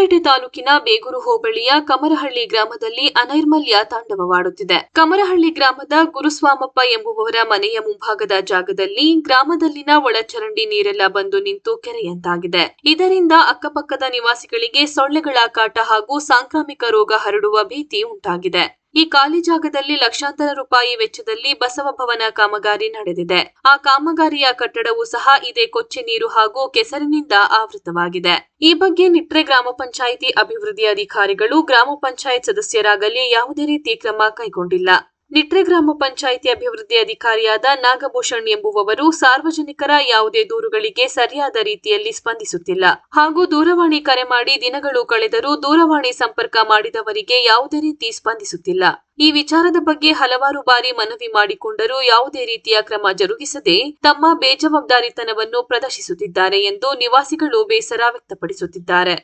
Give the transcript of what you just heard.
ಹೊಸಪೇಟೆ ತಾಲೂಕಿನ ಬೇಗೂರು ಹೋಬಳಿಯ ಕಮರಹಳ್ಳಿ ಗ್ರಾಮದಲ್ಲಿ ಅನೈರ್ಮಲ್ಯ ತಾಂಡವವಾಡುತ್ತಿದೆ. ಕಮರಹಳ್ಳಿ ಗ್ರಾಮದ ಗುರುಸ್ವಾಮಪ್ಪ ಎಂಬುವವರ ಮನೆಯ ಮುಂಭಾಗದ ಜಾಗದಲ್ಲಿ ಗ್ರಾಮದಲ್ಲಿನ ಒಳಚರಂಡಿ ನೀರೆಲ್ಲ ಬಂದು ನಿಂತು ಕೆರೆಯಂತಾಗಿದೆ. ಇದರಿಂದ ಅಕ್ಕಪಕ್ಕದ ನಿವಾಸಿಗಳಿಗೆ ಸೊಳ್ಳೆಗಳ ಕಾಟ ಹಾಗೂ ಸಾಂಕ್ರಾಮಿಕ ರೋಗ ಹರಡುವ ಭೀತಿ ಉಂಟಾಗಿದೆ. ಈ ಖಾಲಿ ಜಾಗದಲ್ಲಿ ಲಕ್ಷಾಂತರ ರೂಪಾಯಿ ವೆಚ್ಚದಲ್ಲಿ ಬಸವ ಭವನ ಕಾಮಗಾರಿ ನಡೆದಿದೆ. ಆ ಕಾಮಗಾರಿಯ ಕಟ್ಟಡವೂ ಸಹ ಇದೇ ಕೊಚ್ಚೆ ನೀರು ಹಾಗೂ ಕೆಸರಿನಿಂದ ಆವೃತವಾಗಿದೆ. ಈ ಬಗ್ಗೆ ನಿಟ್ರೆ ಗ್ರಾಮ ಪಂಚಾಯಿತಿ ಅಭಿವೃದ್ಧಿ ಅಧಿಕಾರಿಗಳು, ಗ್ರಾಮ ಪಂಚಾಯತ್ ಸದಸ್ಯರಾಗಲಿ ಯಾವುದೇ ರೀತಿ ಕ್ರಮ ಕೈಗೊಂಡಿಲ್ಲ. ನಿಟ್ರೆ ಗ್ರಾಮ ಪಂಚಾಯಿತಿ ಅಭಿವೃದ್ಧಿ ಅಧಿಕಾರಿಯಾದ ನಾಗಭೂಷಣ್ ಎಂಬುವವರು ಸಾರ್ವಜನಿಕರ ಯಾವುದೇ ದೂರುಗಳಿಗೆ ಸರಿಯಾದ ರೀತಿಯಲ್ಲಿ ಸ್ಪಂದಿಸುತ್ತಿಲ್ಲ. ಹಾಗೂ ದೂರವಾಣಿ ಕರೆ ಮಾಡಿ ದಿನಗಳು ಕಳೆದರೂ ದೂರವಾಣಿ ಸಂಪರ್ಕ ಮಾಡಿದವರಿಗೆ ಯಾವುದೇ ರೀತಿ ಸ್ಪಂದಿಸುತ್ತಿಲ್ಲ. ಈ ವಿಚಾರದ ಬಗ್ಗೆ ಹಲವಾರು ಬಾರಿ ಮನವಿ ಮಾಡಿಕೊಂಡರೂ ಯಾವುದೇ ರೀತಿಯ ಕ್ರಮ ಜರುಗಿಸದೆ ತಮ್ಮ ಬೇಜವಾಬ್ದಾರಿತನವನ್ನು ಪ್ರದರ್ಶಿಸುತ್ತಿದ್ದಾರೆ ಎಂದು ನಿವಾಸಿಗಳು ಬೇಸರ ವ್ಯಕ್ತಪಡಿಸುತ್ತಿದ್ದಾರೆ.